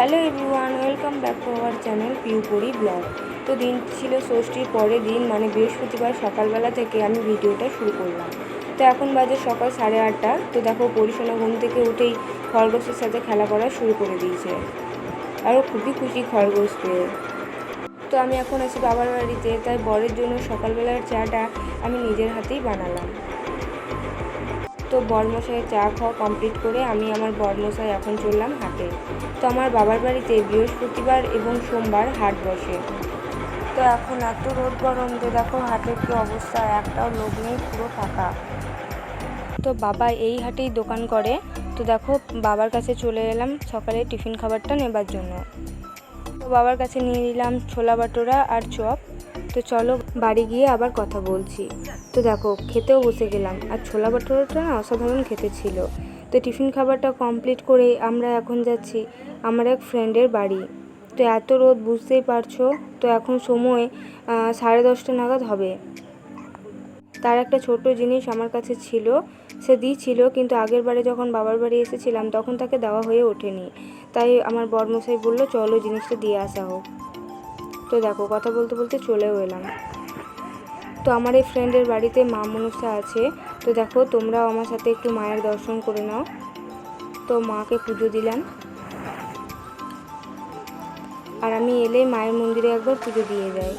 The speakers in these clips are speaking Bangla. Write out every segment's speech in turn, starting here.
Hello everyone, welcome back to our channel Piupuri blog. তো দিন ছিল ষষ্ঠীর পরের দিন মানে বৃহস্পতিবার সকালবেলা থেকে আমি ভিডিওটা শুরু করলাম। তো এখন বাজে সকাল সাড়ে আটটা। তো দেখো পরিশোনা ঘুম থেকে উঠেই খরগোশের সাথে খেলা করা শুরু করে দিয়েছে। আরও খুবই খুশি খরগোশ পেয়ে তো আমি এখন আছি বাবার বাড়িতে, তাই বরের জন্য সকালবেলার চাটা আমি নিজের হাতেই বানালাম। তো বরমশাইয়ের চা খাওয়া কমপ্লিট করে আমি আমার বরমশাই এখন চললাম হাটে। তো আমার বাবার বাড়িতে বৃহস্পতিবার এবং সোমবার হাট বসে। তো এখন এত রোদ গরম যে দেখো হাটের কি অবস্থা, একটাও লোক নেই, পুরো ফাঁকা। তো বাবা এই হাটেই দোকান করে। তো দেখো বাবার কাছে চলে এলাম সকালে টিফিন খাবারটা নেবার জন্য। তো বাবার কাছে নিয়ে নিলাম ছোলা বাটোরা আর চপ। তো চলো বাড়ি গিয়ে আবার কথা বলছি। তো দেখো, খেতেও বসে গেলাম। আর ছোলা বাটোরাটা না অসাধারণ খেতে ছিল। তো টিফিন খাবারটা কমপ্লিট করে আমরা এখন যাচ্ছি আমার এক ফ্রেন্ডের বাড়ি। তো এত রোদ, বুঝতেই পারছ? তো এখন সময় সাড়ে দশটা নাগাদ হবে। তার একটা ছোট জিনিস আমার কাছে ছিল, সে দিয়েছিল, কিন্তু আগের বারে যখন বাবার বাড়ি এসেছিলাম, তখন তাকে দেওয়া হয়ে ওঠেনি। তাই আমার বর্মশাই বলল, চলো জিনিসটা দিয়ে আসা হোক। তো দেখো, কথা বলতে বলতে চলেও এলাম। তো আমার এই ফ্রেন্ডের বাড়িতে মা মনসা আছে। তো দেখো, তোমরাও আমার সাথে একটু মায়ের দর্শন করে নাও। তো মাকে পুজো দিলাম। আর আমি এলেই মায়ের মন্দিরে একবার পুজো দিয়ে যাই।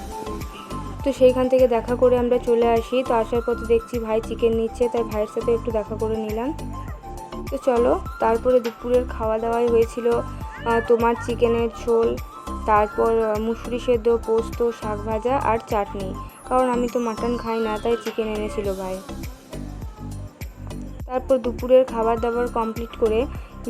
তো সেইখান থেকে দেখা করে আমরা চলে আসি। তো আসার পথে দেখছি ভাই চিকেন নিচ্ছে, তাই ভাইয়ের সাথে একটু দেখা করে নিলাম। তো চলো, তারপরে দুপুরের খাওয়া দাওয়াই হয়েছিল তোমার চিকেনের ঝোল। তারপর মুসুরি সেদ্ধ, পোস্ত, শাক ভাজা আর চাটনি। কারণ আমি তো মাটন খাই না, তাই চিকেন এনেছিল ভাই। তারপর দুপুরের খাবার দাবার কমপ্লিট করে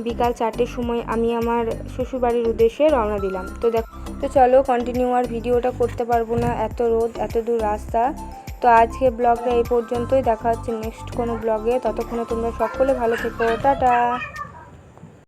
বিকাল চারটের সময় আমি আমার শ্বশুরবাড়ির উদ্দেশ্যে রওনা দিলাম। তো দেখ, তো চলো কন্টিনিউ আর ভিডিওটা করতে পারব না, এত রোদ, এত দূর রাস্তা। তো আজকে ব্লগটা এই পর্যন্তই, দেখা হচ্ছে নেক্সট কোনো ব্লগে ততক্ষণে তোমরা সকলে ভালো থেকো, টাটা!